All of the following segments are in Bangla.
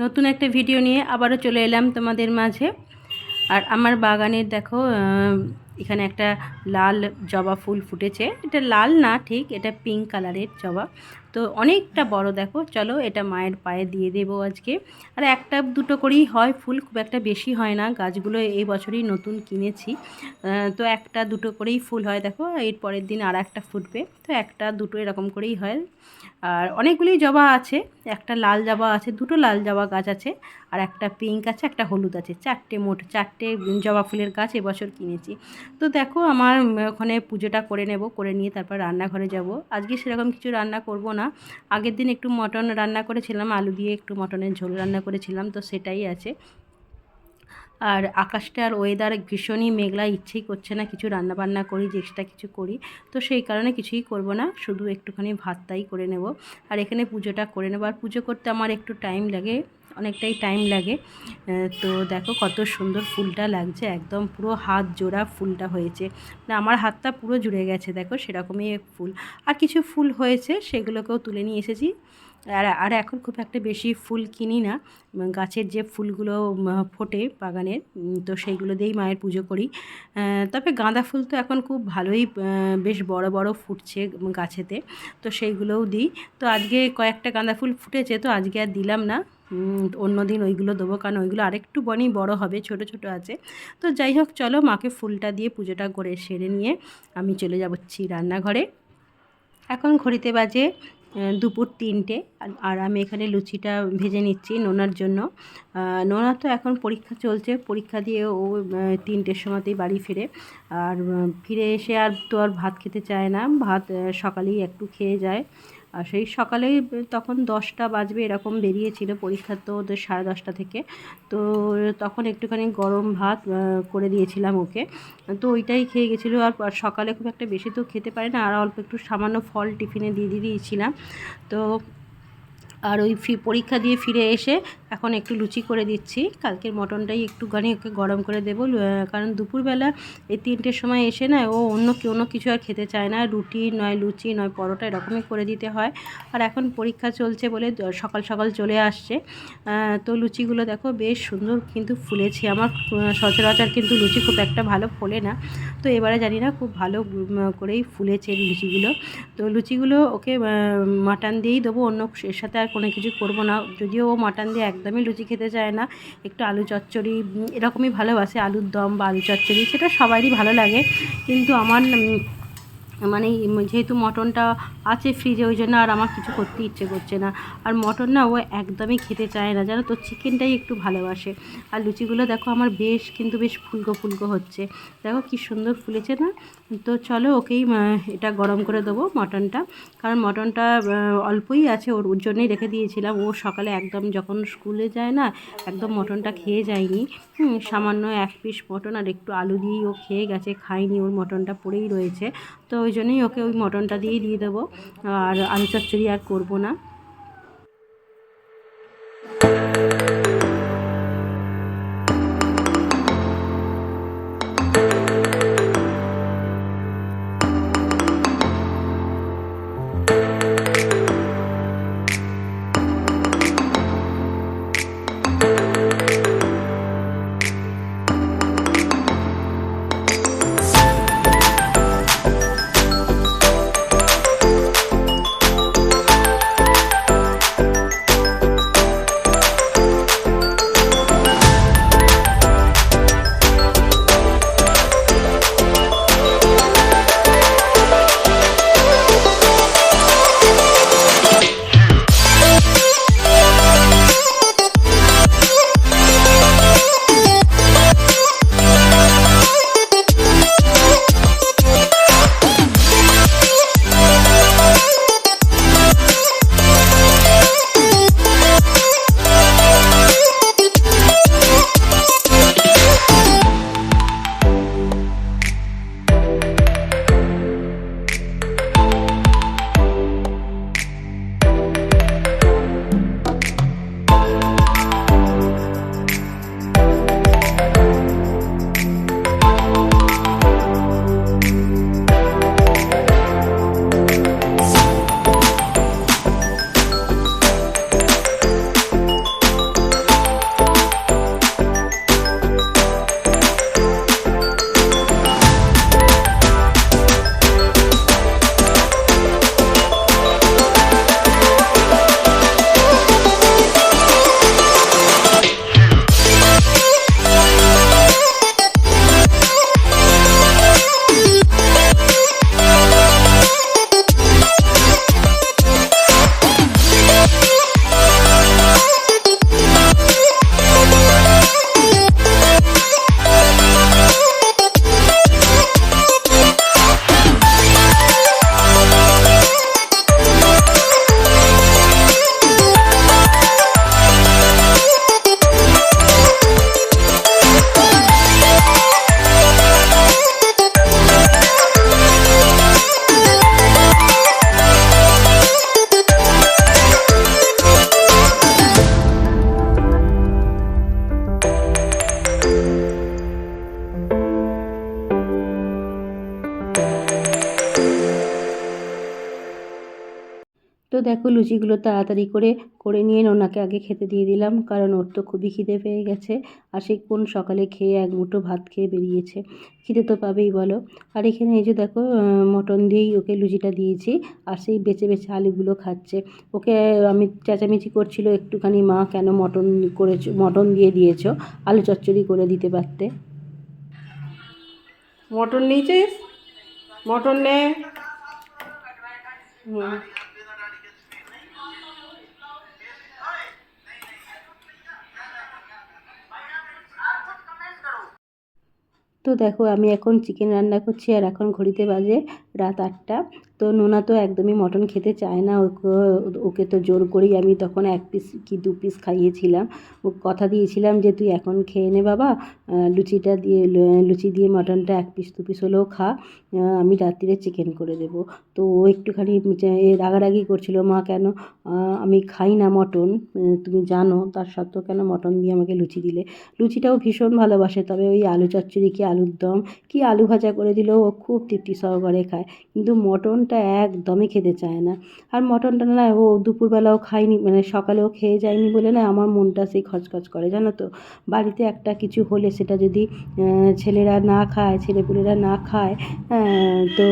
নতুন একটা ভিডিও নিয়ে আবারও চলে এলাম তোমাদের মাঝে। আর আমার বাগানের দেখো এখানে একটা লাল জবা ফুল ফুটেছে। এটা লাল না, ঠিক, এটা পিঙ্ক কালারের জবা। তো অনেকটা বড়, দেখো, চলো এটা মায়ের পায়ে দিয়ে দেবো আজকে। আর একটা, দুটো করেই হয় ফুল, খুব একটা বেশি হয় না। গাছগুলো এই বছরই নতুন কিনেছি। তো একটা, দুটো করেই ফুল হয়, দেখো, এর পরের দিন আর একটা ফুটবে। তো একটা, দুটো এরকম করেই হয়। আর অনেকগুলি জবা আছে, একটা লাল জবা আছে, দুটো লাল জবা গাছ আছে, আর একটা পিঙ্ক আছে, একটা হলুদ আছে। চারটে মোট, চারটে জবা ফুলের গাছ এবছর কিনেছি। তো দেখো আমার ওখানে পুজোটা করে নেব, করে নিয়ে তারপর রান্নাঘরে যাব। আজকে সেরকম কিছু রান্না করব না। আগের দিন একটু মটন রান্না করেছিলাম, আলু দিয়ে একটু মটনের ঝোল রান্না করেছিলাম, তো সেটাই আছে। আর আকাশটার ওয়েদার ভীষণই মেঘলা, ইচ্ছেই করছে না কিছু রান্না বান্না করি, যে এক্সট্রা কিছু করি। তো সেই কারণে কিছুই করব না, শুধু একটুখানি ভাতটাই করে নেব। আর এখানে পুজোটা করে নেব। আর পুজো করতে আমার একটু টাইম লাগে। অনেকটাই টাইম লাগে। তো দেখো কত সুন্দর ফুলটা লাগছে, একদম পুরো হাত জোড়া ফুলটা হয়েছে। না আমার হাতটা পুরো জুড়ে গেছে, দেখো সেরকমই ফুল। আর কিছু ফুল হয়েছে, সেগুলোকেও তুলে নিয়ে এসেছি। আর আর এখন খুব একটা বেশি ফুল কিনি না। গাছের যে ফুলগুলো ফোটে বাগানের তো সেইগুলো দিয়েই মায়ের পুজো করি। তবে গাঁদা ফুল তো এখন খুব ভালোই বেশ বড় বড় ফুটছে গাছেতে। তো সেইগুলোও দিই। তো আজকে কয়েকটা গাঁদা ফুল ফুটেছে, তো আজকে আর দিলাম না। অন্য দিন ওইগুলো দেবো, কারণ ওইগুলো আরেকটু বনি বড় হবে, ছোট ছোট আছে। তো যাই হোক, চলো মাকে ফুলটা দিয়ে পুজোটা করে সেরে নিয়ে আমি চলে যাচ্ছি রান্নাঘরে। এখন ঘড়িতে বাজে দুপুর তিনটে, আর- আমি এখানে লুচিটা ভেজে নিচ্ছি নোনার জন্য। নোনা তো এখন পরীক্ষা চলছে, পরীক্ষা দিয়ে ও তিনটের সময়তেই বাড়ি ফিরে। আর ফিরে এসে আর তো আর ভাত খেতে চায় না, ভাত সকালেই একটু খেয়ে যায়। আর সেই সকালেই তখন দশটা বাজবে এরকম বেরিয়েছিল পরীক্ষা তো ওদের সাড়ে দশটা থেকে। তো তখন একটুখানি গরম ভাত করে দিয়েছিলাম ওকে। তো ওইটাই খেয়ে গেছিল আর সকালে খুব একটা বেশি তো খেতে পারে না। আর অল্প একটু সামান্য ফল টিফিনে দিয়ে দিয়ে দিয়েছিলাম। তো আর ওই পরীক্ষা দিয়ে ফিরে এসে এখন একটু লুচি করে দিচ্ছি। কালকের মটনটাই একটুখানি ওকে গরম করে দেবো। কারণ দুপুরবেলা এই তিনটের সময় এসে না ও অন্য কোনো কিছু আর খেতে চায় না। রুটি নয় লুচি নয় পরোটা এরকমই করে দিতে হয়। আর এখন পরীক্ষা চলছে বলে সকাল সকাল চলে আসছে। তো লুচিগুলো দেখো বেশ সুন্দর কিন্তু ফুলেছে। আমার সচরাচর কিন্তু লুচি খুব একটা ভালো ফোলে না। তো এবারে জানি না খুব ভালো করেই ফুলেছে লুচিগুলো। তো লুচিগুলো ওকে মাটন দিয়েই দেবো। অন্য এর সাথে আর কোনো কিছু করব না। যদিও ও মাটন দিয়ে একদমই লুচি খেতে চায় না। একটু আলু চচ্চড়ি এরকমই ভালোবাসে আলুর দম বা আলু চচ্চড়ি, সেটা সবারই ভালো লাগে। কিন্তু আমার মানে যেহেতু মটনটা আছে ফ্রিজে ওই জন্য আর আমার কিছু করতে ইচ্ছে করছে না। আর মটন না ও একদমই খেতে চায় না, জানো তো? চিকেনটাই একটু ভালোবাসে। আর লুচিগুলো দেখো আমার বেশ, কিন্তু বেশ ফুলকো ফুলকো হচ্ছে। দেখো কি সুন্দর ফুলেছে না? তো চলো ওকেই এটা গরম করে দেবো মটনটা। কারণ মটনটা অল্পই আছে, ওর ওর জন্যই রেখে দিয়েছিলাম। ও সকালে একদম যখন স্কুলে যায় না, একদম মটনটা খেয়ে যায়নি। সামান্য এক পিস মটন আর একটু আলু দিয়েই ও খেয়ে গেছে, খায়নি। ওর মটনটা পড়েই রয়েছে। তো ওই জন্যই ওকে ওই মটনটা দিয়েই দিয়ে দেবো আর আলু চচ্চড়ি আর করব না। দেখো লুচিগুলো তাড়াতাড়ি করে করে নিয়ে ওনাকে আগে খেতে দিয়ে দিলাম, কারণ ওর তো খুবই খিদে পেয়ে গেছে। আর সে কোন সকালে খেয়ে এক মুঠো ভাত খেয়ে বেরিয়েছে? খিদে তো পাবেই, বলো। আর এখানে এই যে দেখো মটন দিয়েই ওকে লুচিটা দিয়েছি, আর সেই বেছে বেছে আলুগুলো খাচ্ছে। ওকে আমি চেঁচামেচি করছিল একটুখানি, মা, কেন মটন করেছ, মটন দিয়ে দিয়েছ? আলু চচ্চড়ি করে দিতে পারতে? মটন নিয়েছিস? মটন নে। হুম। তো দেখো আমি এখন চিকেন রান্না করছি আর এখন ঘড়িতে বাজে রাত আটটা। তো নোনা তো একদমই মটন খেতে চায় না। ওকে ওকে তো জোর করেই আমি তখন এক পিস কি দু পিস খাইয়েছিলাম। ও কথা দিয়েছিলাম যে, তুই এখন খেয়ে নে বাবা। লুচিটা দিয়ে, লুচি দিয়ে মটনটা এক পিস দু পিস হলেও খা। আমি রাত্রিরে চিকেন করে দেবো। তো ও একটুখানি রাগারাগি করছিল, মা, কেন? আমি খাই না মটন। তুমি জানো, তার সত্ত্বেও কেন মটন দিয়ে আমাকে লুচি দিলে? লুচিটাও ভীষণ ভালোবাসে, তবে ওই আলু চচ্চড়ি কি আলুর দম? কি আলু ভাজা করে দিলেও ও খুব তৃপ্তি সহকারে খায়। কিন্তু মটনটা একদমই খেতে চায় না। আর মটনটা না, ও দুপুরবেলাও খায়নি মানে সকালেও খেয়ে যায়নি বলে না, আমার মনটা সেই খচখচ করে, জানো তো? বাড়িতে একটা কিছু হলে সেটা যদি ছেলেরা না খায়, ছেলেপুলেরা না খায় তো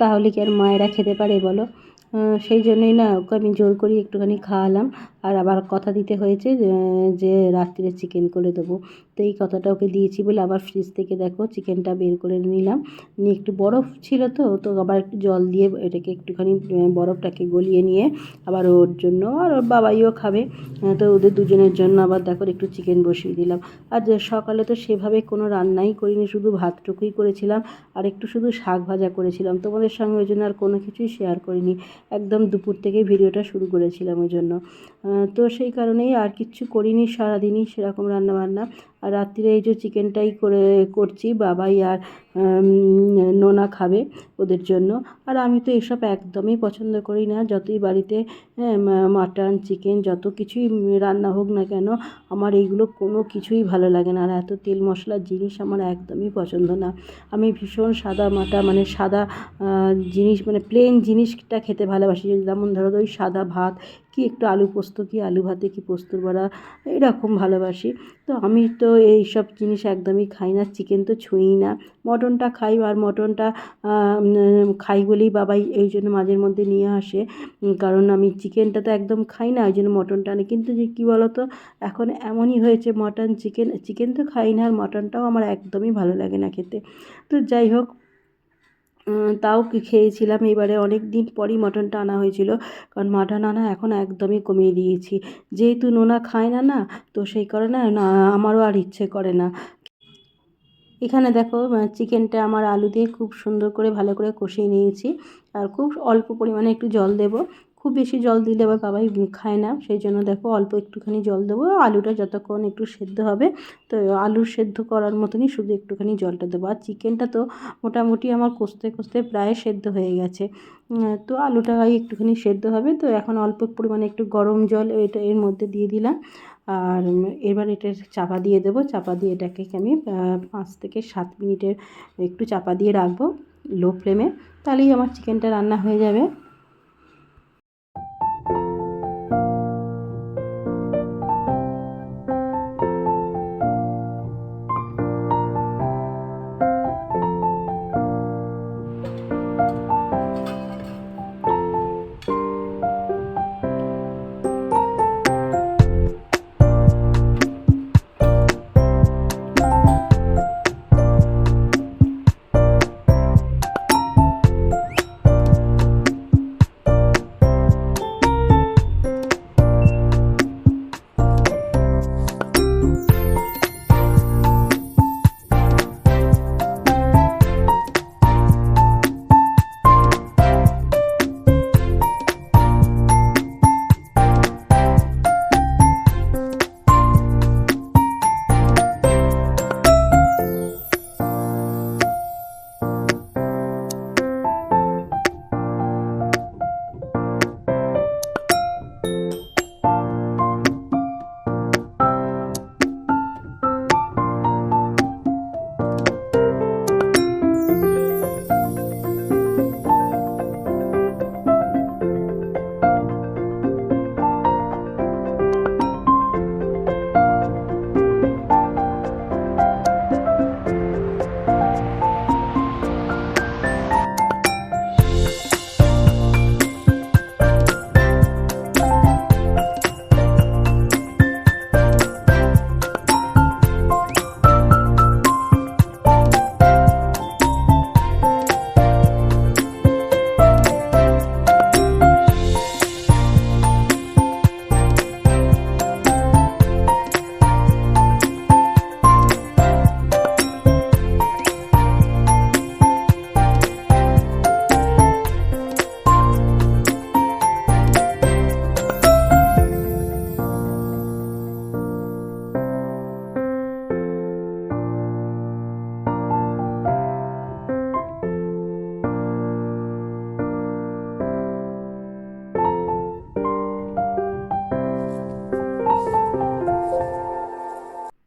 তাহলে কি আর মায়েরা খেতে পারে বলো? সেই জন্যই না, ওকে আমি জোর করি একটুখানি খাওয়ালাম। আর আবার কথা দিতে হয়েছে, যে- রাত্রিরে চিকেন করে দেবো। তো এই কথাটা ওকে দিয়েছি বলে আবার ফ্রিজ থেকে দেখো চিকেনটা বের করে নিলাম। নিয়ে একটু বরফ ছিল তো তো আবার একটু জল দিয়ে এটাকে একটুখানি বরফটাকে গলিয়ে নিয়ে আবার ওর জন্য আর ওর বাবাইও খাবে। তো ওদের দুজনের জন্য আবার দেখো একটু চিকেন বসিয়ে দিলাম। আর সকালে তো সেভাবে কোনো রান্নাই করিনি, শুধু ভাতটুকুই করেছিলাম আর একটু শুধু শাক ভাজা করেছিলাম। তোমাদের সঙ্গে ওই জন্য আর কোনো কিছুই শেয়ার করিনি। একদম দুপুর থেকে ভিডিওটা শুরু করেছিলাম ওই জন্য। তো সেই কারণেই আর কিচ্ছু করিনি সারাদিনই সেরকম রান্না বান্না আর রাত্রিরে এই যে চিকেনটাই করে, করছি, বাবাই আর নোনা খাবে ওদের জন্য। আর আমি তো এসব একদমই পছন্দ করি না। যতই বাড়িতে হ্যাঁ মাটন, চিকেন, যত কিছুই রান্না হোক না কেন, আমার এইগুলো কোনো কিছুই ভালো লাগে না। আর এত তেল মশলার জিনিস আমার একদমই পছন্দ না। আমি ভীষণ সাদা মাটা মানে সাদা জিনিস মানে প্লেন জিনিসটা খেতে ভালোবাসি। যেমন ধরো ওই সাদা ভাত, কি একটু আলু পোস্ত, কি আলু ভাতে, কি পোস্তর বড়া, এরকম ভালোবাসি। তো আমি তো এই সব জিনিস একদমই খাই না চিকেন তো ছুঁই না। মটনটা খাই আর মটনটা খাই বলেই বাবাই এই জন্য মাঝের মধ্যে নিয়ে আসে। কারণ আমি চিকেনটা তো একদম খাই না, ওই জন্য মটনটা নেই কিন্তু যে কী বলতো, এখন এমনই হয়েছে মটন চিকেন চিকেন তো খাই না আর মটনটাও আমার একদমই ভালো লাগে না খেতে। তো যাই হোক তাও খেয়েছিলাম? এবারে অনেক দিন পরই মাটনটা আনা হয়েছিল। কারণ মাটন আনা এখন একদমই কমিয়ে দিয়েছি। যেহেতু নোনা খায় না না, তো সেই কারণে না, আমারও আর ইচ্ছে করে না। এখানে দেখো চিকেনটা আমার আলু দিয়ে খুব সুন্দর করে ভালো করে কষিয়ে নিয়েছি। আর খুব অল্প পরিমাণে একটু জল দেবো। খুব বেশি জল দিলে আবার বাবাই খায় না। সেই জন্য দেখো অল্প একটুখানি জল দেবো। আলুটা যতক্ষণ একটু সেদ্ধ হবে, তো আলু সেদ্ধ করার মতনই শুধু একটুখানি জলটা দেবো। আর চিকেনটা তো মোটামুটি আমার কষতে কষতে প্রায় সেদ্ধ হয়ে গেছে। তো আলুটা একটুখানি সেদ্ধ হবে। তো এখন অল্প পরিমাণে একটু গরম জল এটা এর মধ্যে দিয়ে দিলাম। আর এবার এটা চাপা দিয়ে দেবো। চাপা দিয়ে এটাকে আমি পাঁচ থেকে সাত মিনিটের একটু চাপা দিয়ে রাখব লো ফ্লেমে। তাহলেই আমার চিকেনটা রান্না হয়ে যাবে।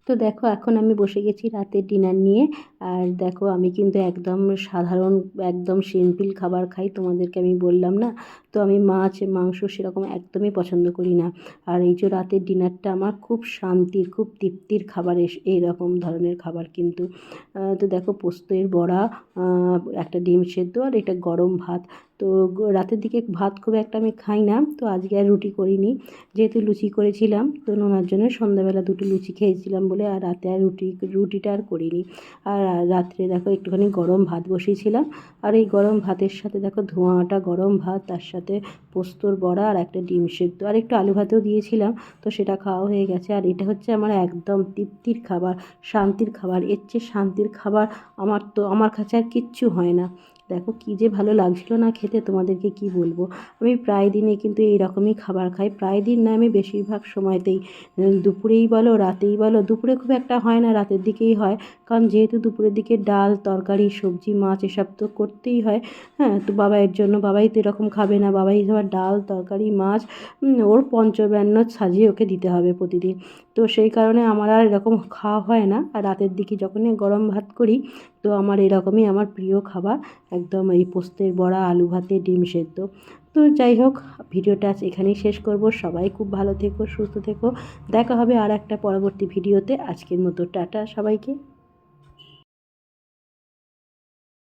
তো দেখো এখন আমি বসে গেছি রাতের ডিনার নিয়ে। আর দেখো, আমি কিন্তু একদম সাধারণ, একদম সিম্পল খাবার খাই, তোমাদেরকে আমি বললাম না? তো আমি মাছ, মাংস সেরকম একদমই পছন্দ করি না। আর এই যে রাতের ডিনারটা আমার খুব শান্তির, খুব তৃপ্তির খাবার এস এইরকম ধরনের খাবার কিন্তু। তো দেখো পোস্তের বড়া একটা ডিম সেদ্ধ আর এটা গরম ভাত। তো রাতের দিকে ভাত খুব একটা আমি খাই না, তো আজকে আর রুটি করিনি। যেহেতু লুচি করেছিলাম, তো নোনার জন্য সন্ধ্যাবেলা দুটো লুচি খেয়েছিলাম বলে আর রাতে আর রুটি, রুটিটা আর করিনি। আর রাত্রে দেখো একটুখানি গরম ভাত বসিয়েছিলাম। আর এই গরম ভাতের সাথে দেখো ধোঁয়াটা গরম ভাত, তার সাথে পোস্তর বড়া আর একটা ডিম সেদ্ধ। আর একটু আলু ভাতেও দিয়েছিলাম, তো সেটা খাওয়া হয়ে গেছে। আর এটা হচ্ছে আমার একদম তৃপ্তির খাবার, শান্তির খাবার। এর চেয়ে শান্তির খাবার আমার তো, আমার কাছে আর কিচ্ছু হয় না। দেখো কী যে ভালো লাগছিল না খেতে, তোমাদেরকে কি বলব? আমি প্রায় দিনে কিন্তু এই রকমই খাবার খাই। প্রায় দিন না, আমি বেশিরভাগ সময়তেই দুপুরেই বলো, রাতেই বলো, দুপুরে খুব একটা হয় না, রাতের দিকেই হয়। কারণ যেহেতু দুপুরের দিকে ডাল, তরকারি, সবজি, মাছ, এসব তো করতেই হয়। হ্যাঁ তো বাবাইয়ের জন্য, বাবাই তো এরকম খাবে না। বাবাই আবার ডাল, তরকারি, মাছ ওর পঞ্চব্যান্ন সাজিয়ে ওকে দিতে হবে প্রতিদিন। তো সেই কারণে আমার আর এরকম খাওয়া হয় না। আর রাতের দিকে যখনই গরম ভাত করি তো আমার এরকমই আমার প্রিয় খাবার একদম এই পোস্তের বড়া, আলু ভাতে, ডিম সেদ্ধ। তো যাই হোক, ভিডিওটা আজ এখানেই শেষ করব। সবাই খুব ভালো থেকো, সুস্থ থেকো। দেখা হবে আর একটা পরবর্তী ভিডিওতে। আজকের মতো টাটা সবাইকে।